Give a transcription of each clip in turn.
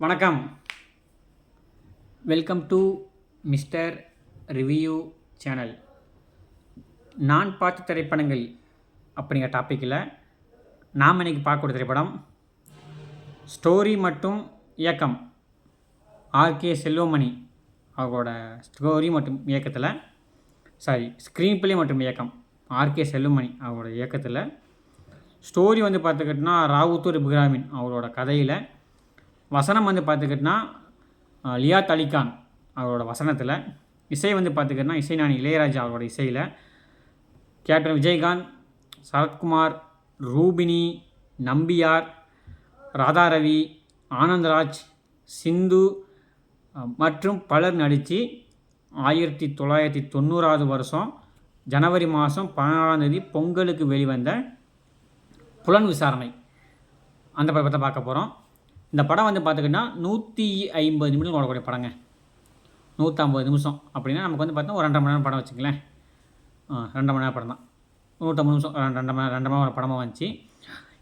வணக்கம். Welcome to mister review channel நான் பார்த்த திரைப்படங்கள் அப்படிங்கிற டாப்பிக்கில் நாம் இன்றைக்கி பார்க்கக்கூடிய திரைப்படம் ஸ்டோரி மற்றும் இயக்கம். ஆர்கே செல்வமணி அவரோட ஸ்டோரி மற்றும் இயக்கத்தில் சாரி ஸ்க்ரீன் பிளே மற்றும் இயக்கம். ஆர்கே செல்வமணி அவரோட இயக்கத்தில் ஸ்டோரி வந்து பார்த்துக்கிட்டோன்னா ராவுத்தூர் இப்ராமின் அவரோட கதையில் வசனம் வந்து பார்த்துக்கிட்டனா லியாத் அலிகான் அவரோட வசனத்தில் இசை வந்து பார்த்துக்கிட்டினா இசைஞானி இளையராஜா அவரோட இசையில் கேப்டன் விஜயகாந்த் சரத்குமார் ரூபினி நம்பியார் ராதாரவி ஆனந்த்ராஜ் சிந்து மற்றும் பலர் நடித்து ஆயிரத்தி தொள்ளாயிரத்தி தொண்ணூறாவது வருஷம் ஜனவரி மாதம் பதினாறாம் தேதி பொங்கலுக்கு வெளிவந்த புலன் விசாரணை. அந்த படத்தை பார்க்க போகிறோம் இந்த படம் வந்து பார்த்துக்கிட்டா நூற்றி ஐம்பது நிமிடம் ஓடக்கூடிய படங்க. நூற்றம்பது நிமிஷம். அப்படின்னா நமக்கு வந்து பார்த்தா ஒரு ரெண்டரை மணி நேரம் படம் வச்சுங்களேன் ஆ, ரெண்டரை மணி நேரம் படம் தான். நூற்றம்பது நிமிஷம் ரெண்டு ரெண்டு மணி ரெண்டு மணி நேரம் படமாக வந்துச்சு.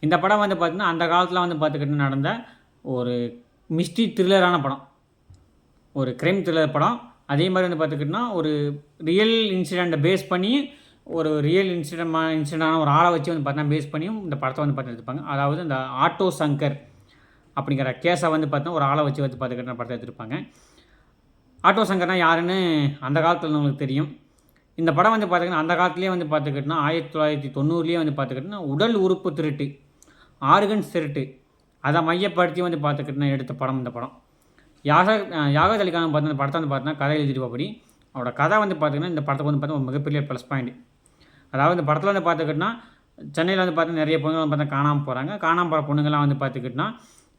இந்த படம் வந்து பார்த்திங்கன்னா அந்த காலத்தில் வந்து பார்த்துக்கிட்டு நடந்த ஒரு மிஸ்ட்ரி த்ரில்லரான படம். ஒரு க்ரைம் த்ரில்லர் படம். அதே மாதிரி வந்து பார்த்துக்கிட்டிங்கன்னா ஒரு ரியல் இன்சிடெண்ட்டை பேஸ் பண்ணி ஒரு ரியல் இன்சிடென்ட் இன்சிடெண்டான ஒரு ஆளை வச்சு வந்து பார்த்தீங்கன்னா பேஸ் பண்ணியும் இந்த படத்தை வந்து பார்த்து எடுத்துப்பாங்க அதாவது இந்த ஆட்டோ சங்கர் அப்படிங்கிற கேஸை வந்து பார்த்தா ஒரு ஆளை வச்சு வந்து பார்த்துக்கிட்டு படத்தை எடுத்திருப்பாங்க. ஆட்டோ சங்கர்னா யாருன்னு அந்த காலத்தில் உங்களுக்கு தெரியும். இந்த படம் வந்து பார்த்திங்கன்னா அந்த காலத்துலேயே வந்து பார்த்துக்கிட்டினா ஆயிரத்தி தொள்ளாயிரத்தி தொண்ணூறுலேயே வந்து பார்த்துக்கிட்டோன்னா உடல் உறுப்பு திருட்டு ஆர்கன்ஸ் திருட்டு அதை மையப்படுத்தி வந்து பார்த்துக்கிட்டோன்னா எடுத்த படம் இந்த படம். யாக யாகத் அலிகான் பார்த்து அந்த படத்தை வந்து பார்த்தீங்கன்னா கதை எழுதிருப்பபடி அவரோட கதை வந்து பார்த்திங்கன்னா இந்த படத்துக்கு வந்து பார்த்தா ஒரு மிகப்பெரிய ப்ளஸ் பாயிண்ட் அதாவது இந்த படத்தில் வந்து பார்த்துக்கிட்டோன்னா சென்னையில் வந்து பார்த்தா நிறைய பொண்ணுங்க வந்து பார்த்தா காணாமல் போகிறாங்க காணாமல் போகிற பொண்ணுங்களாம் வந்து பார்த்துக்கிட்டோன்னா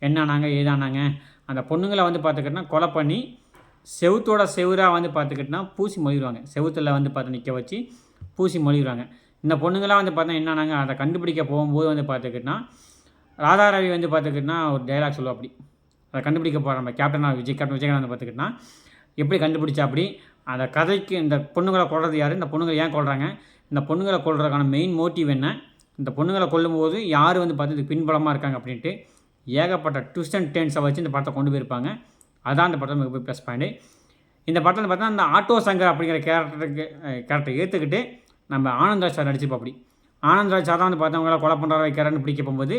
என்னானாங்க ஏதானாங்க? அந்த பொண்ணுங்களை வந்து பார்த்துக்கிட்டோன்னா கொலை பண்ணி செவுத்தோட செவுராக வந்து பார்த்துக்கிட்டினா பூசி மொழிடுவாங்க செவுத்தில் வந்து பார்த்து நிற்க வச்சு பூசி மொழிடுவாங்க இந்த பொண்ணுங்களாம் வந்து பார்த்தா என்னானாங்க அதை கண்டுபிடிக்க போகும்போது வந்து பார்த்துக்கிட்டினா ராதாரவி வந்து பார்த்துக்கிட்டோன்னா ஒரு டைலாக் சொல்லுவா அப்படி. அதை கண்டுபிடிக்க போகிற நம்ம கேப்டனா விஜய் கேப்டன் விஜயகாந்த் வந்து பார்த்துக்கிட்டினா எப்படி கண்டுபிடிச்சா அப்படி அந்த கதைக்கு இந்த பொண்ணுங்களை கொள்வது யார்? இந்த பொண்ணுங்களை ஏன் கொள்கிறாங்க இந்த பொண்ணுங்களை கொள்றதுக்கான மெயின் மோட்டிவ் என்ன? இந்த பொண்ணுங்களை கொல்லும்போது யார் வந்து பார்த்து இதுக்கு பின்பலமாக இருக்காங்க அப்படின்ட்டு ஏகப்பட்ட ட்விஸ்ட் அண்ட் டென்ஸை வச்சு இந்த படத்தை கொண்டு போயிருப்பாங்க. அதான் அந்த படத்தில் மிகப்பெரிய ப்ளஸ் பாயிண்ட் இந்த படத்தில் பார்த்தா அந்த ஆட்டோ சங்கர் அப்படிங்கிற கேரக்டருக்கு கேரக்டரை ஏற்றுக்கிட்டு நம்ம ஆனந்த்ராஜ் சார் நடிச்சிருப்போம் அப்படி. ஆனந்த்ராஜ் சார் தான் வந்து பார்த்தவங்கள கொலை பண்ணுற வைக்கிறான்னு பிடிக்க போகும்போது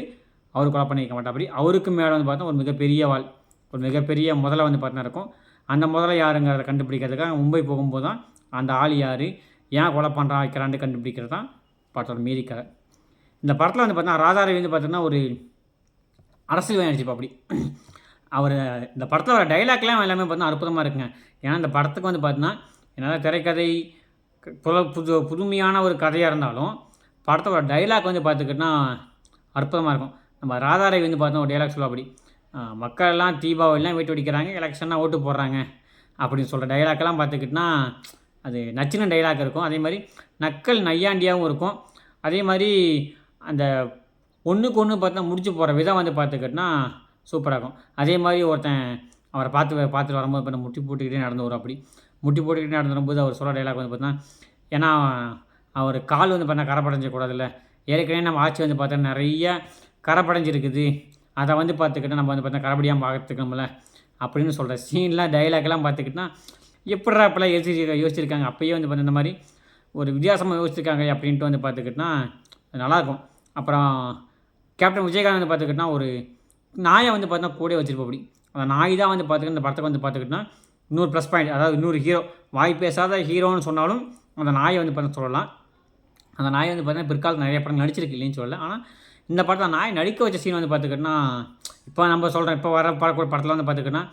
அவர் கொலை பண்ணிக்க வைக்க அப்படி. அவருக்கு மேலே வந்து பார்த்தா ஒரு மிகப்பெரிய வாள் ஒரு மிகப்பெரிய முதல்ல வந்து பார்த்தா இருக்கும். அந்த முதல்ல யாருங்கிறத கண்டுபிடிக்கிறதுக்காக மும்பை போகும்போது தான் அந்த ஆள் யார் ஏன் கொலை பண்ணுறா வைக்கிறான்னு கண்டுபிடிக்கிறது தான் படத்தோட மீதி கதை இந்த படத்தில் வந்து பார்த்தா ராதாரவி வந்து பார்த்தீங்கன்னா ஒரு அரசியல் நடிச்சுப்பா அப்படி. அவர் இந்த படத்தில் வர டைலாக்லாம் எல்லாமே பார்த்தீங்கன்னா அற்புதமாக இருக்குங்க. ஏன்னா இந்த படத்துக்கு வந்து பார்த்தீங்கன்னா என்னால் திரைக்கதை புல புது புதுமையான ஒரு கதையாக இருந்தாலும் படத்தோட டைலாக் வந்து பார்த்துக்கிட்டா அற்புதமாக இருக்கும். நம்ம ராதாரை வந்து பார்த்தோம் ஒரு டைலாக் சொல்லுவா அப்படி. மக்கள் எல்லாம் தீபாவளிலாம் வீட்டு வெடிக்கிறாங்க எலெக்ஷனாக ஓட்டு போடுறாங்க. அப்படின்னு சொல்கிற டைலாக்கெல்லாம் பார்த்துக்கிட்டினா அது நச்சின டைலாக் இருக்கும். அதே மாதிரி நக்கல் நையாண்டியாகவும் இருக்கும். அதே மாதிரி அந்த ஒன்றுக்கு ஒன்று பார்த்தா முடிச்சு போகிற விதம் வந்து பார்த்துக்கிட்டினா சூப்பராக இருக்கும். அதே மாதிரி ஒருத்தன் அவரை பார்த்து பார்த்துட்டு வரும்போது இப்போ முட்டி போட்டுக்கிட்டே நடந்து வரும் அப்படி. முட்டி போட்டுக்கிட்டே நடந்து வரும்போது அவர் சொல்கிற டைலாக் வந்து பார்த்தா ஏன்னா அவர் கால் வந்து பார்த்தா கரப்படைஞ்சக்கூடாதுல்ல ஏற்கனவே நம்ம ஆட்சி வந்து பார்த்தா நிறைய கரப்படைஞ்சிருக்குது. அதை வந்து பார்த்துக்கிட்டா நம்ம வந்து பார்த்தா கரைபடியாமல் பார்த்துக்கணும்ல அப்படின்னு சொல்கிற சீன்லாம் டைலாக்லாம் பார்த்துக்கிட்டா எப்படிடா இப்போலாம் யோசிச்சு யோசிச்சிருக்காங்க. அப்பயே வந்து பார்த்தா இந்த மாதிரி ஒரு வித்தியாசமாக யோசிச்சிருக்காங்க அப்படின்ட்டு வந்து பார்த்துக்கிட்டா நல்லாயிருக்கும் அப்புறம் கேப்டன் விஜயகாந்த் வந்து பார்த்துக்கிட்டோன்னா ஒரு நாயை வந்து பார்த்தா கூட வச்சிருப்போம் அப்படி. அந்த நாய் தான் வந்து பார்த்துக்கிட்டு இந்த படத்துக்கு வந்து பார்த்துக்கிட்டோன்னா இன்னொரு ப்ளஸ் பாயிண்ட் அதாவது இன்னொரு ஹீரோ வாய் பேசாத ஹீரோன்னு சொன்னாலும் அந்த நாயை வந்து பார்த்தா சொல்லலாம். அந்த நாய் வந்து பார்த்தீங்கன்னா பிற்காலத்தில் நிறைய படம் நடிச்சிருக்கு இல்லைன்னு சொல்லல. ஆனால் இந்த படத்தில் நாய் நடிக்க வச்ச சீன் வந்து பார்த்துக்கிட்டோன்னா இப்போ நம்ம சொல்கிறோம் இப்போ வர படக்கூட படத்தில் வந்து பார்த்துக்கிட்டோன்னா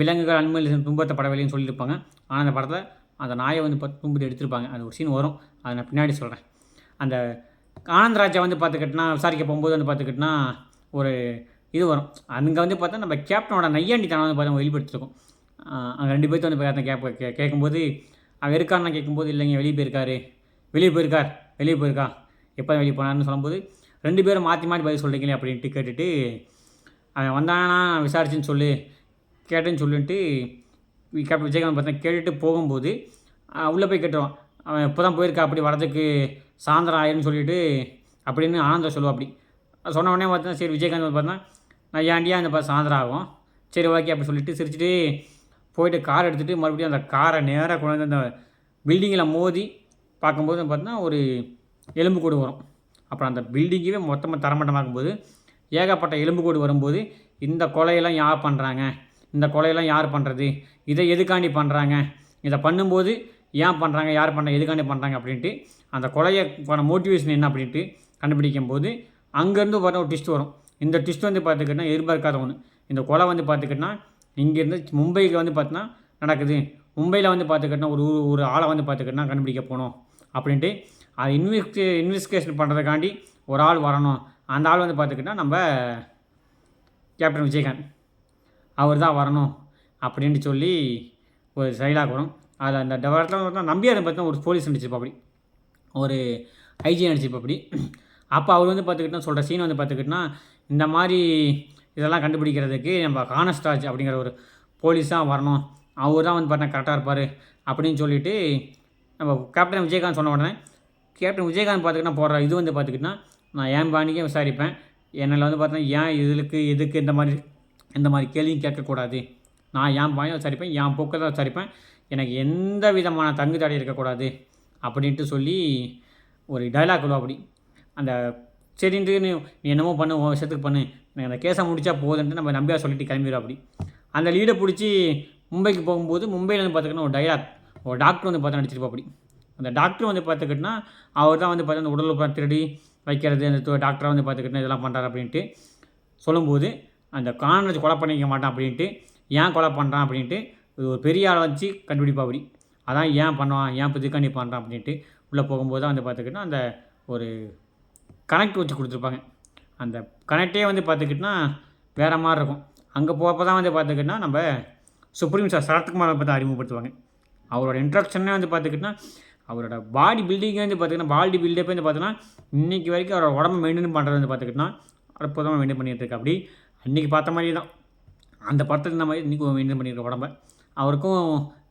விலங்குகள் அனுமதி துன்பத்தை படவில்லைன்னு சொல்லியிருப்பாங்க. ஆனால் அந்த படத்தில் அந்த நாயை வந்து பார்த்து தும்பிட்டு எடுத்திருப்பாங்க. அது ஒரு சீன் வரும். அதை நான் பின்னாடி சொல்கிறேன் அந்த ஆனந்தராஜா வந்து பார்த்துக்கிட்டனா விசாரிக்க போகும்போது வந்து பார்த்துக்கிட்டனா ஒரு இது வரும். அங்கே வந்து பார்த்தா நம்ம கேப்டனோட நையாண்டித்தனம் வந்து பார்த்தா வெளிப்படுத்திருக்கும். அங்கே ரெண்டு பேர்த்து வந்து பார்த்தா கேப் கே கேட்கும்போது அவன் இருக்கான்னு கேட்கும்போது இல்லைங்க வெளியே போயிருக்காரு. வெளியே போயிருக்கார். வெளியே போயிருக்கா. எப்போ வெளியே போனார்னு சொல்லும்போது ரெண்டு பேரும் மாற்றி மாற்றி பதில் சொல்கிறீங்களே அப்படின்ட்டு கேட்டுட்டு அவன் வந்தானா விசாரிச்சுன்னு சொல்லு கேட்டேன்னு சொல்லிட்டு கேப்டன் விஜயகாந்த் பார்த்தா கேட்டுட்டு போகும்போது உள்ளே போய் கேட்டுருவான். அவன் இப்போ தான் போயிருக்கா அப்படி வரதுக்கு சாயந்தரம் ஆயிருன்னு சொல்லிட்டு அப்படின்னு ஆனந்தம் சொல்லுவா அப்படி. சொன்ன உடனே பார்த்தா சரி விஜயகாந்த் வந்து பார்த்தா நான் ஏன்டியா அந்த பார்த்து சாயந்தரம் ஆகும் சரி ஓகே அப்படி சொல்லிட்டு சிரிச்சுட்டு போயிட்டு கார் எடுத்துகிட்டு மறுபடியும் அந்த காரை நேராக கொண்டு வந்து அந்த பில்டிங்கில் மோதி பார்க்கும்போது பார்த்தீங்கன்னா ஒரு எலும்புக்கூடு வரும். அப்புறம் அந்த பில்டிங்கவே மொத்தமாக தரமட்டமாக்கும்போது ஏகப்பட்ட எலும்புக்கூடு வரும்போது இந்த கொலையெல்லாம் யார் பண்ணுறாங்க இந்த கொலையெல்லாம் யார் பண்ணுறது இதை எதுக்காண்டி பண்ணுறாங்க இதை பண்ணும்போது ஏன் பண்ணுறாங்க யார் பண்ணுறாங்க எதுக்காண்டி பண்ணுறாங்க அப்படின்ட்டு அந்த கொலையை பண்ண மோட்டிவேஷன் என்ன அப்படின்ட்டு கண்டுபிடிக்கும் போது அங்கேருந்து வர ஒரு ட்விஸ்ட் வரும். இந்த ட்விஸ்ட் வந்து பார்த்துக்கிட்டா எதிர்பார்க்காத ஒன்று இந்த கொலை வந்து பார்த்துக்கிட்டா இங்கேருந்து மும்பைக்கு வந்து பார்த்தீங்கன்னா நடக்குது. மும்பையில் வந்து பார்த்துக்கிட்டா ஒரு ஊர் ஒரு ஆளை வந்து பார்த்துக்கிட்டா கண்டுபிடிக்க போகணும் அப்படின்ட்டு அது இன்வெஸ்டி இன்வெஸ்டிகேஷன் பண்ணுறதுக்காண்டி ஒரு ஆள் வரணும். அந்த ஆள் வந்து பார்த்துக்கிட்டா நம்ம கேப்டன் விஜயகாந்த். அவர் தான் வரணும் அப்படின்ட்டு சொல்லி ஒரு செயலாக வரும். அதில் அந்த டெவலப்லாம் பார்த்தா நம்பியார் பார்த்தா ஒரு போலீஸ் நடிச்சிருப்பாப்படி ஒரு ஐஜி நடிச்சிருப்பாப்படி அப்போ அவர் வந்து பார்த்துக்கிட்டா சொல்கிற சீன் வந்து பார்த்துக்கிட்டா இந்த மாதிரி இதெல்லாம் கண்டுபிடிக்கிறதுக்கு நம்ம கானஸ்டாஜ் அப்படிங்கிற ஒரு போலீஸாக வரணும். அவர் தான் வந்து பார்த்தா கரெக்டாக இருப்பார் அப்படின்னு சொல்லிட்டு நம்ம கேப்டன் விஜயகாந்த் சொன்ன உடனே கேப்டன் விஜயகாந்த் பார்த்துக்கிட்டா போடுற இது வந்து பார்த்துக்கிட்டா நான் ஏன் பாணிக்கே விசாரிப்பேன்? என்னில் வந்து பார்த்தா ஏன் இதுக்கு எதுக்கு இந்த மாதிரி இந்த மாதிரி கேள்வியும் கேட்கக்கூடாது. நான் என் பாணியை விசாரிப்பேன்? என் போக்கை தான் விசாரிப்பேன்? எனக்கு எந்த விதமான தங்கு தடை இருக்கக்கூடாது அப்படின்ட்டு சொல்லி ஒரு டைலாக் விடுவா அப்படி. அந்த சரின்ட்டு நீ என்னமோ பண்ணு உன் விஷயத்துக்கு பண்ணு எனக்கு அந்த கேஸை முடித்தா போதுன்ட்டு நம்ம நம்பியா சொல்லிட்டு கிளம்பிடும் அப்படி. அந்த லீடை பிடிச்சி மும்பைக்கு போகும்போது மும்பையில் வந்து பார்த்துக்கிட்டா ஒரு டைலாக் ஒரு டாக்டர் வந்து பார்த்தா நடிச்சிருப்பா அப்படி. அந்த டாக்டர் வந்து பார்த்துக்கிட்டனா அவர் தான் வந்து பார்த்தா அந்த உடல் திருடி வைக்கிறது அந்த டாக்டராக வந்து பார்த்துக்கிட்டா இதெல்லாம் பண்ணுறாரு அப்படின்ட்டு சொல்லும்போது அந்த கான்வெஜ் கொலை பண்ணிக்க மாட்டான் அப்படின்ட்டு ஏன் கொலை பண்ணுறான் அப்படின்ட்டு ஒரு பெரிய ஆளை வச்சு கண்டுபிடிப்பா அப்படி. அதான் ஏன் பண்ணுவான் ஏன் இப்போ இதுக்காண்டி பண்ணுறான் அப்படின்ட்டு உள்ளே போகும்போது தான் வந்து பார்த்துக்கிட்டா அந்த ஒரு கனெக்ட் வச்சு கொடுத்துருப்பாங்க. அந்த கனெக்டே வந்து பார்த்துக்கிட்டோன்னா வேறு மாதிரி இருக்கும். அங்கே போகிறப்ப தான் வந்து பார்த்துக்கிட்டனா நம்ம சுப்ரீம் சார் சரத்குமாரை பற்றி அறிமுகப்படுத்துவாங்க. அவரோட இன்ட்ரக்ஷனே வந்து பார்த்துக்கிட்டோன்னா அவரோட பாடி பில்டிங்கே வந்து பார்த்திங்கன்னா பாடி பில்டப்பே வந்து பார்த்தோன்னா இன்றைக்கி வரைக்கும் அவரோட உடம்பு மெயின்டைன் பண்ணுறது வந்து பார்த்துக்கிட்டோன்னா அற்புதமாக மெயின்டைன் பண்ணிகிட்டு இருக்கு. அப்படி அன்றைக்கி பார்த்த மாதிரி தான். அந்த படத்தில் இந்த மாதிரி இன்றைக்கி மெயின்டைன் பண்ணியிருக்க உடம்ப. அவருக்கும்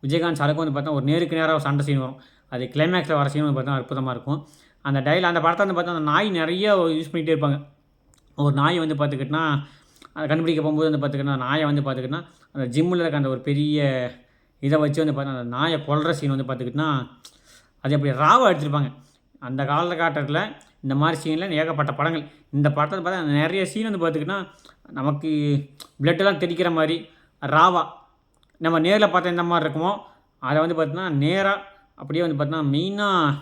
விஜயகாந்த் சாருக்கும் வந்து பார்த்தா ஒரு நேருக்கு நேராக ஒரு சண்டை சீன் வரும். அது கிளைமேக்ஸில் வர சீன் வந்து பார்த்தா அற்புதமாக இருக்கும். அந்த டைல் அந்த படத்தை வந்து பார்த்தா அந்த நாய் நிறைய யூஸ் பண்ணிகிட்டே இருப்பாங்க. ஒரு நாய் வந்து பார்த்துக்கிட்டனா அதை கண்டுபிடிக்க போகும்போது வந்து பார்த்துக்கிட்டா நாயை வந்து பார்த்துக்கிட்டனா அந்த ஜிம்மில் இருக்க அந்த ஒரு பெரிய இதை வச்சு வந்து பார்த்தா அந்த நாயை கொல்ற சீன் வந்து பார்த்துக்கிட்டனா அது அப்படி ராவை அடிச்சிருப்பாங்க அந்த காலகட்டத்தில் இந்த மாதிரி சீனில் ஏகப்பட்ட படங்கள். இந்த படத்தில் பார்த்தா நிறைய சீன் வந்து பார்த்துக்கிட்டா நமக்கு பிளட்டெல்லாம் தெளிக்கிற மாதிரி ராவா நம்ம நேரில் பார்த்தா எந்த மாதிரி இருக்குமோ அதை வந்து பார்த்தீங்கன்னா நேராக அப்படியே வந்து பார்த்தீங்கன்னா மெயினாக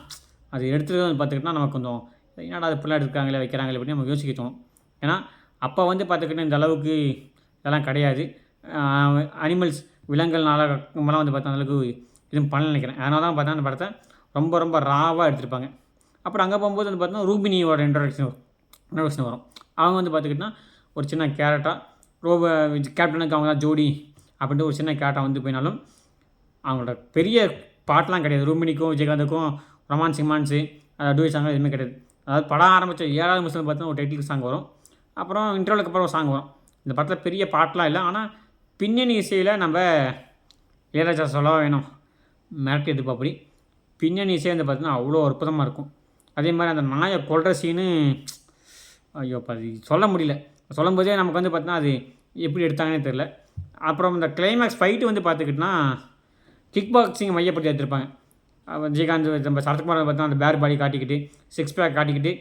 அது எடுத்துகிட்டு வந்து பார்த்துக்கிட்டா நமக்கு கொஞ்சம் என்னடா அது பிள்ளை எடுக்கிறாங்களே வைக்கிறாங்களே அப்படின்னு நம்ம யோசிக்க தோணும் ஏன்னா அப்போ வந்து பார்த்துக்கிட்டா இந்த அளவுக்கு இதெல்லாம் கிடையாது. அனிமல்ஸ் விலங்குகள்னால நம்மளாம் வந்து பார்த்தா அளவுக்கு இதுவும் பண்ண நினைக்கிறேன். அதனால தான் பார்த்தா அந்த படத்தை ரொம்ப ரொம்ப ராவாக எடுத்திருப்பாங்க. அப்புறம் அங்கே போகும்போது வந்து பார்த்தோன்னா ரூபினியோட இன்ட்ரடக்ஷன் இன்ட்ரடக்ஷன் வரும். அவங்க வந்து பார்த்துக்கிட்டா ஒரு சின்ன கேரக்டராக ரோபோ கேப்டனுக்கு அவங்க தான் ஜோடி அப்படின்ட்டு ஒரு சின்ன கேட்டால் வந்து போயினாலும் அவங்களோட பெரிய பாட்டெலாம் கிடையாது. ரூமினிக்கும் விஜயகாந்துக்கும் ரொமான்ஸ் இமான்ஸு டூய் சாங் எதுவுமே கிடையாது. அதாவது படம் ஆரம்பித்த ஏழாவது நிமிஷம் பார்த்தீங்கன்னா ஒரு டைட்டில் சாங் வரும். அப்புறம் இன்டர்வலுக்கு அப்புறம் ஒரு சாங் வரும். இந்த படத்தில் பெரிய பாட்டெலாம் இல்லை. ஆனால் பின்னணி இசையில் நம்ம இளையராஜா சொல்ல வேணும்? மிரட்டி எடுப்பா அப்படி. பின்னணி இசை வந்து பார்த்தீங்கன்னா அவ்வளோ அற்புதமாக இருக்கும். அதே மாதிரி அந்த நாயை கொள்கிற சீனு ஐயோ அது சொல்ல முடியல. சொல்லும் போதே நமக்கு வந்து பார்த்தீங்கன்னா அது எப்படி எடுத்தாங்கன்னே தெரில அப்புறம் இந்த கிளைமேக்ஸ் ஃபைட்டு வந்து பார்த்துக்கிட்டோன்னா கிக் பாக்ஸிங் மையப்படுத்தி எடுத்திருப்பாங்க. விஜயகாந்த் நம்ம சரத்குமார் பார்த்தா அந்த பேர் பாடி காட்டிக்கிட்டு சிக்ஸ் பேக் காட்டிக்கிட்டு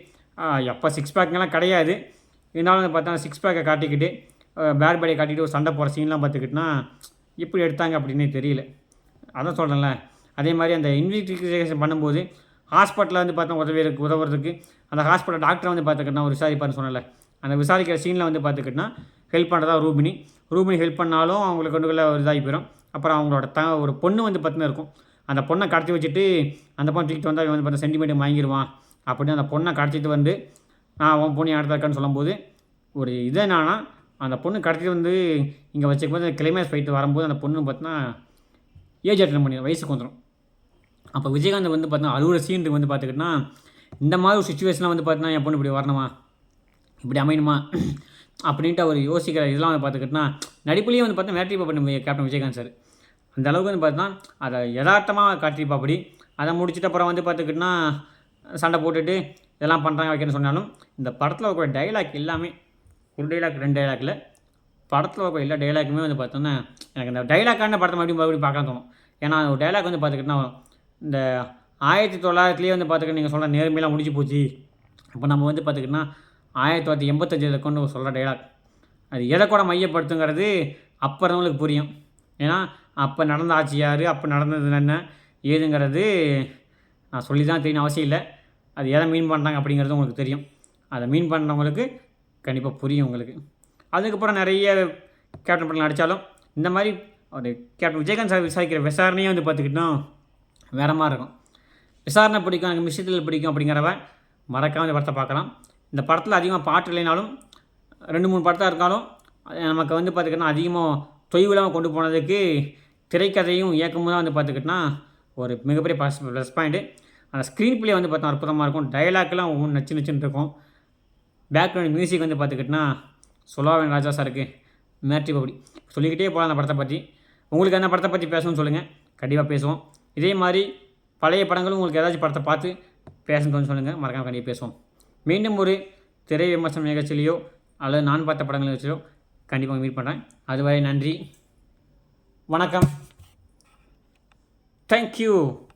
எப்போ சிக்ஸ் பேக்லாம் கிடையாது. இருந்தாலும் வந்து பார்த்தா சிக்ஸ் பேக்கை காட்டிக்கிட்டு பேர் பாடியை காட்டிக்கிட்டு ஒரு சண்டை போகிற சீன்லாம் பார்த்துக்கிட்டோன்னா எப்படி எடுத்தாங்க அப்படின்னே தெரியல. அதான் சொல்கிறேன்ல அதே மாதிரி அந்த இன்வெஸ்டிகேஷன் பண்ணும்போது ஹாஸ்பிட்டலில் வந்து பார்த்தா உதவிக்கு உதவுறதுக்கு அந்த ஹாஸ்பிட்டல் டாக்டரை வந்து பார்த்துக்கிட்டோன்னா ஒரு விசாரிப்பார்னு சொன்னல அந்த விசாரிக்கிற சீனில் வந்து பார்த்துக்கிட்டோன்னா ஹெல்ப் பண்ணுறதா ரூபினி. ரூபினி ஹெல்ப் பண்ணாலும் அவங்களுக்கு கொண்டுக்குள்ள ஒரு இதாகி போயிடும் அப்புறம் அவங்களோட த ஒரு பொண்ணு வந்து பார்த்தினா இருக்கும். அந்த பொண்ணை கடத்தி வச்சுட்டு அந்த பொண்ணு தூக்கிட்டு வந்தால் வந்து பார்த்தா சென்டிமீட்டர் வாங்கிடுவான் அப்படின்னு அந்த பொண்ணை கடத்திட்டு வந்து நான் உன் பொண்ணு இடத்துல இருக்கான்னு சொல்லும்போது ஒரு இது என்னன்னா அந்த பொண்ணு கடத்திட்டு வந்து இங்கே வச்சுக்கும்போது கிளைமேக்ஸ் போயிட்டு வரும்போது அந்த பொண்ணு பார்த்தீங்கன்னா ஏஜ் அட்டன் பண்ணி வயசுக்கு வந்துடும் அப்போ விஜயகாந்த் வந்து பார்த்தீங்கன்னா அறுபது சீன் வந்து பார்த்துக்கிட்டா இந்த மாதிரி ஒரு சுச்சுவேஷனில் வந்து பார்த்தீங்கன்னா என் பொண்ணு இப்படி வரணுமா? இப்படி அமையணுமா? அப்படின்ட்டு அவர் யோசிக்கிற இதெல்லாம் வந்து பார்த்துக்கிட்டா நடிப்புலேயே வந்து பார்த்தா வேட்டி பண்ணி கேப்டன் விஜயகாந்த் சார் அந்த அளவுக்கு வந்து பார்த்தா அதை யதார்த்தமாக காட்டியிருப்பா அப்படி. அதை முடிச்சிட்ட அப்புறம் வந்து பார்த்துக்கிட்டா சண்டை போட்டுட்டு இதெல்லாம் பண்ணுறாங்க வைக்கணும்னு சொன்னாலும் இந்த படத்தில் இருக்கிற டைலாக் எல்லாமே ஒரு டைலாக் ரெண்டு டைலாக்கில் படத்தில் இருக்க எல்லா டைலாக்குமே வந்து பார்த்தோன்னா எனக்கு இந்த டைலாக்கான படத்தை மறுபடியும் மறுபடியும் பார்க்கலாம் தோணும். ஏன்னா ஒரு டைலாக் வந்து பார்த்துக்கிட்டோன்னா இந்த ஆயிரத்தி தொள்ளாயிரத்துலேயே வந்து பார்த்துக்கிட்டு நீங்கள் சொல்கிற நேர்மையெல்லாம் முடிஞ்சு போச்சு. அப்போ நம்ம வந்து பார்த்துக்கிட்டோன்னா ஆயிரத்தி தொள்ளாயிரத்தி எண்பத்தஞ்சில் கொண்டு சொல்கிற டைலாக் அது எதை கூட மையப்படுத்துங்கிறது அப்போ நம்மளுக்கு புரியும். ஏன்னா அப்போ நடந்த ஆட்சி யார் அப்போ நடந்தது என்ன ஏதுங்கிறது நான் சொல்லி தான் தெரியும் அவசியம் இல்லை. அது எதை மீன் பண்ணுறாங்க அப்படிங்கிறது உங்களுக்கு தெரியும். அதை மீன் பண்ணுறவங்களுக்கு கண்டிப்பாக புரியும் உங்களுக்கு. அதுக்கப்புறம் நிறைய கேப்டன் படம் நடித்தாலும் இந்த மாதிரி ஒரு கேப்டன் விஜயகாந்த் சார் விசாரிக்கிற விசாரணையே வந்து பார்த்துக்கிட்டோம் வேற மாதிரி இருக்கும். விசாரணை பிடிக்கும் எனக்கு மிஷித்தில் பிடிக்கும் அப்படிங்கிறவ மறக்காமல் இந்த படத்தை பார்க்கலாம். இந்த படத்தில் அதிகமாக பாட்டு இல்லைனாலும் ரெண்டு மூணு படத்தாக இருந்தாலும் நமக்கு வந்து பார்த்துக்கிட்டோன்னா அதிகமாக தொய்வு இல்லாமல் கொண்டு போனதுக்கு திரைக்கதையும் இயக்கமும் தான் வந்து பார்த்துக்கிட்டோன்னா ஒரு மிகப்பெரிய ப்ளஸ் ப்ளஸ் பாயிண்ட்டு அந்த ஸ்க்ரீன் பிளே வந்து பார்த்தா அற்புதமாக இருக்கும். டைலாக்லாம் ஒவ்வொன்று நச்சு நச்சுன்னு இருக்கும். பேக்ரவுண்ட் மியூசிக் வந்து பார்த்துக்கிட்டோன்னா சொல்லாவேன் ராஜா சாருக்கு மேட்ரி பப்படி சொல்லிக்கிட்டே போகலாம் அந்த படத்தை பற்றி உங்களுக்கு அந்த படத்தை பற்றி பேசணும்னு சொல்லுங்கள் கண்டிப்பாக பேசுவோம். இதே மாதிரி பழைய படங்களும் உங்களுக்கு ஏதாச்சும் படத்தை பார்த்து பேசணும்னு சொல்லுங்கள் மறக்காம கண்டிப்பாக பேசுவோம். மீண்டும் ஒரு திரை விமர்சனம் நிகழ்ச்சியிலையோ அல்லது நான் பார்த்த படங்கள் நிகழ்ச்சியோ கண்டிப்பாக மீட் பண்ணுறேன் அதுவரை நன்றி. வணக்கம். தேங்க்யூ